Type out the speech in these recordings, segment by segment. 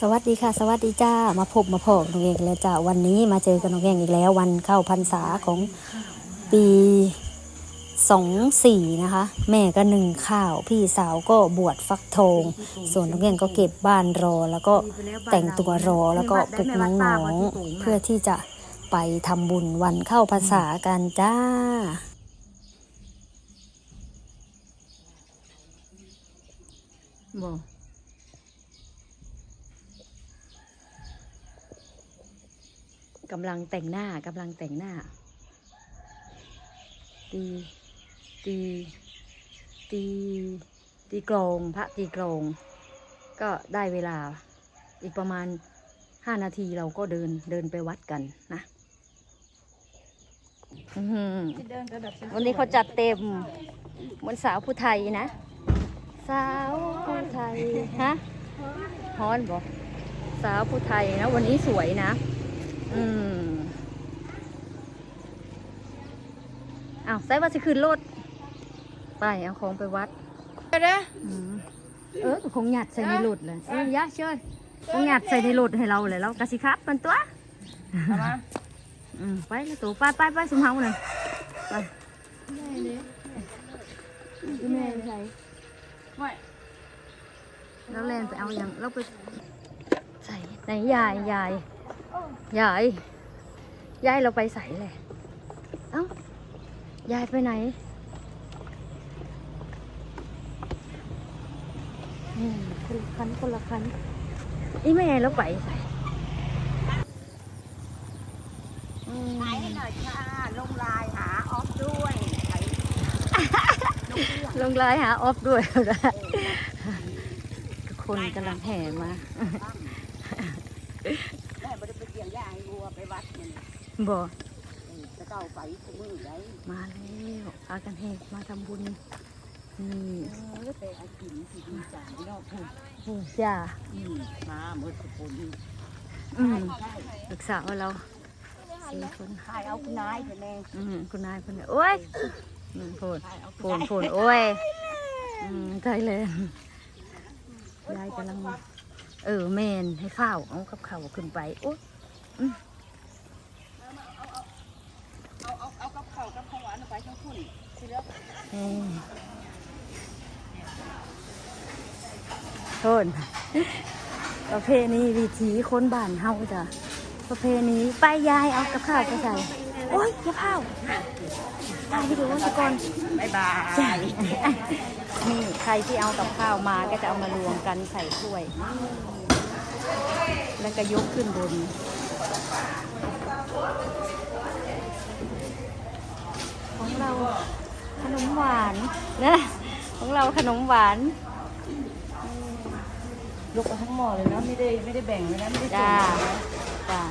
สวัสดีค่ะ สวัสดีจ้ามาพบมาพบน้องเองแล้วจ้าวันนี้มาเจอกันน้องเองอีกแล้ว วันเข้าพรรษาของปีสองสี่นะคะ แม่ก็หนึ่งข้าว พี่สาวก็บวชฟักทองส่วนน้องเองก็เก็บบ้านรอ แล้วก็แต่งตัวรอแล้วก็ปลุกน้องๆเพื่อที่จะไปทำบุญวันเข้าพรรษากันจ้าบ่กำลังแต่งหน้ากำลังแต่งหน้า ตี ตี ตี ตีกลองพระตีกลองก็ได้เวลาอีกประมาณห้านาทีเราก็เดินเดินไปวัดกันนะอื้อหือวันนี้เขาจัดเต็มเหมือนสาวผู้ไทยนะ สาวผู้ไทยฮะฮอนบอกสาวผู้ไทยนะ วันนี้สวยนะ อืมอ้าวใส่ว่าจะขึ้นรถไปเอาของไปวัดอืมเออคงหยัดใส่ในรถเลยเออยะเชิญคงหยัดใส่ในรถให้เราเลยเรากระสิครับมันตัวอืมไปแล้วตัวไปไปไปสมเฮาเลยไปแม่ใส่แล้วแลนไปเอาอย่างเราไปใส่ไหนยายยาย ยาย ยายเราไปใส่เลย เอ้า ยายไปไหนอืมคนละคันคนละคันอีแม่เราไปใส่อืมไหนหน่อยค่ะลงลายหาออฟด้วยไหนลงไลน์หาออฟด้วยนะทุกคนกำลังแห่มา แม่บ่ได้ไปเกี่ ยงหญ้าให้วัวไปวัดมันบอกเออจะเก้าไปทุกมือไดมาแล้วพากันแห่มาทำบุญนี่เออไปเอากินสิดีใจเนาะพูดนี่จ้าอืมมาเมื่อทุกคนอืมลูกสาวเราสี่คนถ่ายเอาคุณนายเถอะแม่อืมคุณนายคนนี้โอ้ยอืมโผล่ถ่ายเอาโผล่โผล่โอ้ยอืมใช่เลยยายกำลังเออแมนให้ข้าวเอากับข้าวขึ้นไปโอ้ย เอาเอาเอากับข้าวกับของหวานเอาไปทั้งคุณสิแล้ว อืม โทษประเพณีวิถีคนบ้านเฮาจ้ะประเพณีไปยายเอากับข้าวไปใส่โอ้ยอย่าเผาถ่ายวิดีโอซะก่อนบ๊ายบาจ้ะยนี่ใครที่เอากับข้าวมาก็จะเอามารวมกันใส่ถ้วย แล้วก็ยกขึ้นบน ของเราขนม หวานนะของเราขนมหวานยกไปทั้งหม้อเลยเนาะไม่ได้ไม่ได้แบ่งเลยนะไม่ได้จ้าจ้า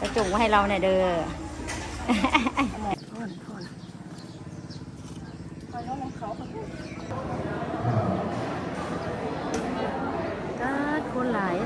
จะจุงมาให้เราเนี่ยเด้อคอยน้องน้ำเขาเขาพูดก็คนหลาย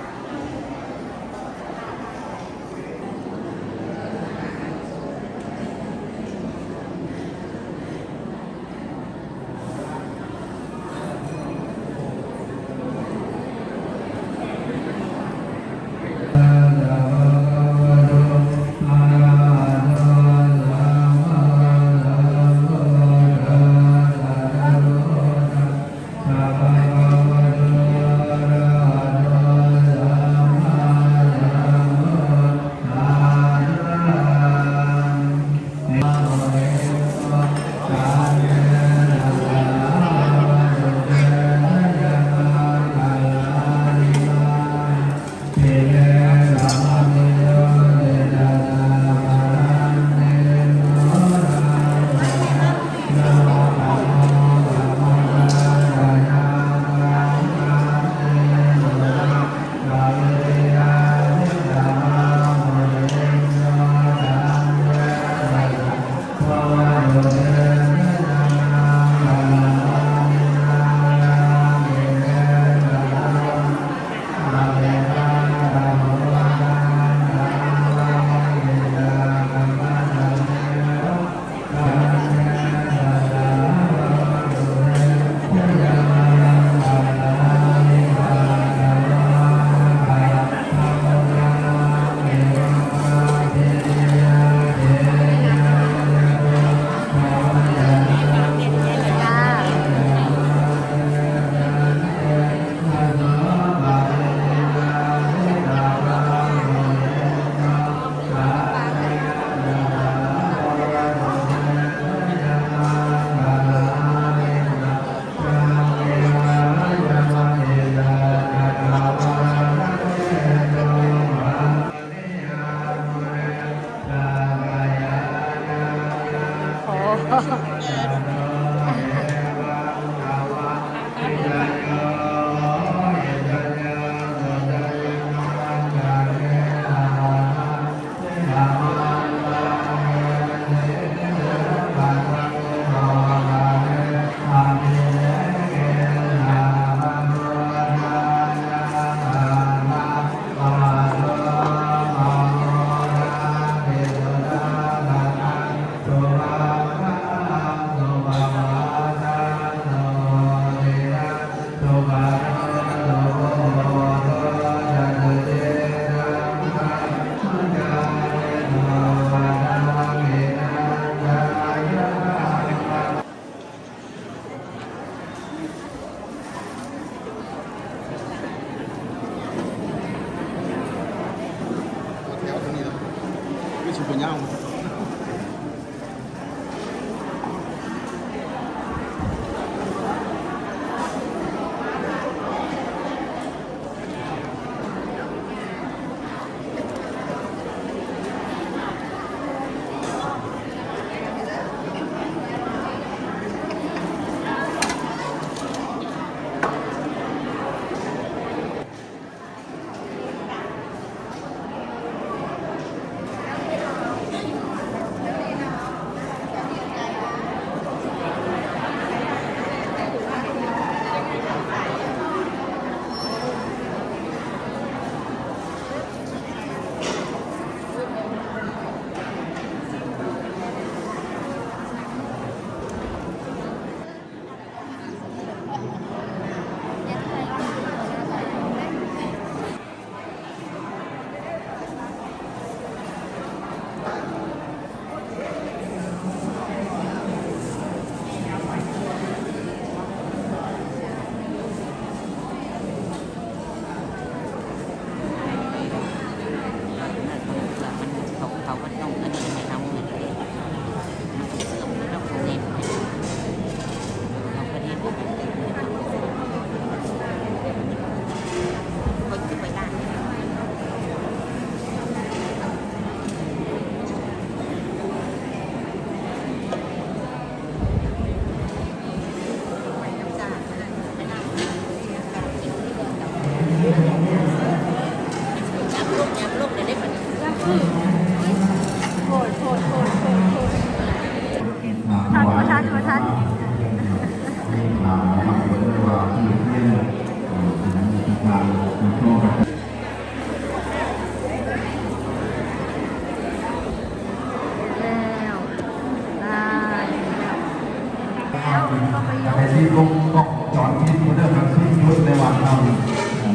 ในที่ลุงต้องจอดที่มูเดอร์ครับที่ยุทธในวันเรา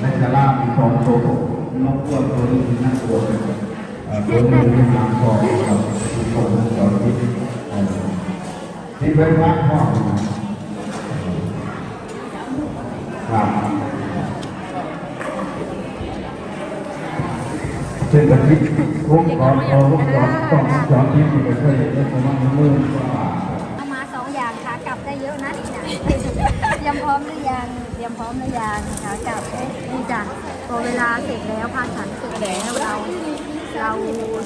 ในสารามีสองตัวนกตัวตัวนี้น่ากลัวเลยตัวนี้ที่น้ำก็กับทุกคนจอดที่ที่ไว้พักห้องครับเป็นแบบที่ลุงก่อนเอาลุงจอดต้องจอดที่มันก็เคยเห็นแล้วผมามันมืดกว่าเอามาสองอย่างขากลับได้เยอะนะนี่นะเตรียมพร้อมห เตรียมพร้อมหรือยังขากลับนี่จ้ะพอเวลาเสร็จแล้วพานฉันเสร็จแล้วเราเรา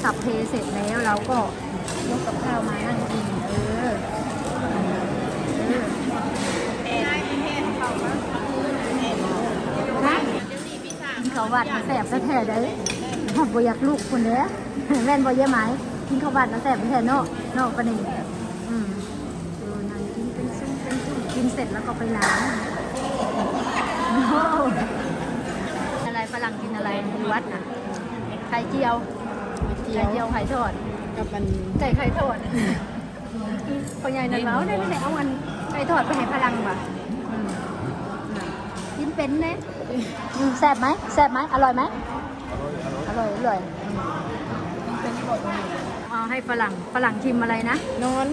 สับเพเสร็จแล้วเราก็ยกกับข้าวมานั่งกินเออเออฮะกินข้าววัดมันแสบแท้ๆได้หอบบ่อยากลูกคนเด้อแม่นบ่เยอะไหมกินข้าววัดมันแสบแท้ๆเนาะเนาะปะนี่อืมเออนั่งกินเป็นซุ่มเป็นซุ่มกินเสร็จแล้วก็ไปล้าง อ้อะไรฝรั่งกินอะไรที่วัดน่ะไข่เจียวไข่เจียวไข่ทอดกับมันไก่ไข่ทอดคนใหญ่นั่นเมาได้ไหนเอามันไก่ทอดไปให้พลังป่ะอืมกินเป็นเนี่ยอืมแซ่บไหมแซ่บไหมอร่อยไหมอร่อยอร่อยเอาให้ฝรั่งฝรั่งชิมอะไรนะนอน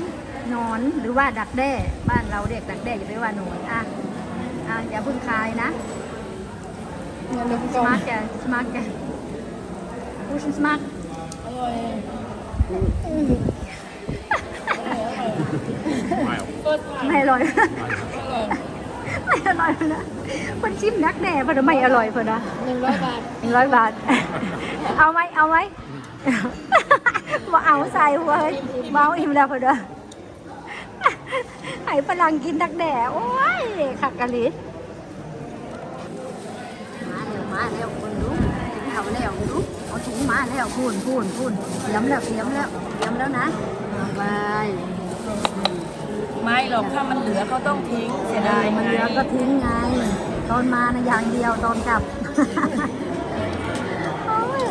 หนอนหรือว่าดักแด้บ้านเราเรียกดักแด้อย่าไปว่าหนอนอะ อะอย่าเพึ่งคายนะเงินเดือนสก่อนมาร์ทแกสมาร์ทแกพูดสมาร์ทอร่อยไม่อร่อยไม่อร่อยนะคนชิมนักแน่เพอไม่อร่อยเพอนะหนึ่งร้อยบาทหนึ่งร้อยบาท เอาไหมเอาไหมบ่เอาใส่หัวเฮ้ยเมาอิ่มแล้วเพอเด้อ ให้ฝรั่งกินนักแด่โอ้ยขักกะลิดมาแล้วมาแล้วคนรู้กินเขาวแล้วรู้เอาถุงมาแล้วพูนพูนพูนเตรียมแล้วเตรียมแล้วเตรียมแล้วนะเอาไปไม่หรอกถ้ามันเหลือเขาต้องทิ้งเสียดายมันไงเหลือก็ทิ้งไง ตอนมานะอย่างเดียวตอนกลับโอ้ย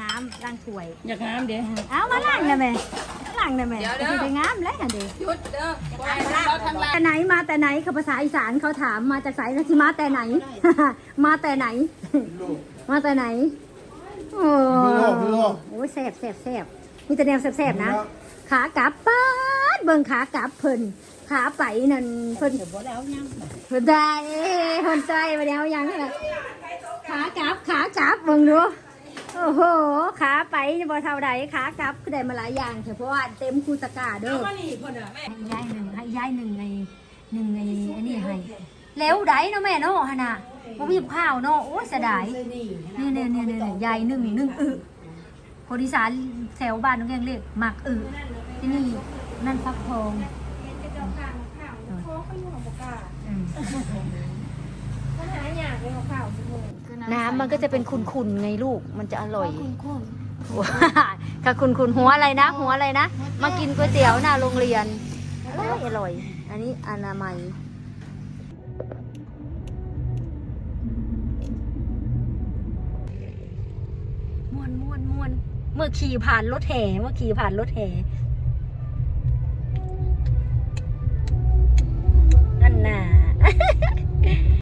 น้ำล้างถ้วยอยากน้ำเดี๋ยวเอามาล้างได้ไหมล้างได้ไหมจะได้งามแล้วเดี๋ยวหยุดเด้อเราทำลายแต่ไหนมาแต่ไหนคือภาษาอีสานเขาถามมาจากสายที่มาแต่ไหน มาแต่ไหน มาแต่ไหน โอ้พี่โลพี่โลโอ้ยแสบแสบแสบมีแต่แนวแสบๆนะ ขากลับป้าดเบิ่งขากลับเพิ่นขาไปนั่นเพิ่น บ่แล้วยังเพิ่นได้เพิ่นใจมาแล้วยังไงขากลับขากลับเบิ่งดู โอ้โอ้โหขาไปบ่เท่าใดขากลับก็ได้มาหลายอย่างเถอะเพราะว่าเต็มคูตะกร้าเด้อมานี่พ่นอะแม่ให้ยายหนึ่งให้ยายหนึ่งในหนึ่งในอันนี้ให้แล้วไดเนาะแม่เนาะฮะน่ะบ่มีข้าวเนาะโอ้ยเสียดายนี่เนี่ยเนี่ยเนี่ยยายหนึ่งหนึ่งอึคนอีสานแถวบ้านน้องแกงเรียกหมักอึที่นี่นั่นฟักทองอืม น้ำมันก็จะเป็นขุ่นๆไงลูก มันจะอร่อยค่ะคุณคุณหัวอะไรนะ หัวอะไรนะ มากินก๋วยเตี๋ยวหน้าโรงเรียนอร่อยอร่อย อันนี้อนามัยมวนมวนมวนเมื่อขี่ผ่านรถแห่เมื่อขี่ผ่านรถแห่นั่นน่ะ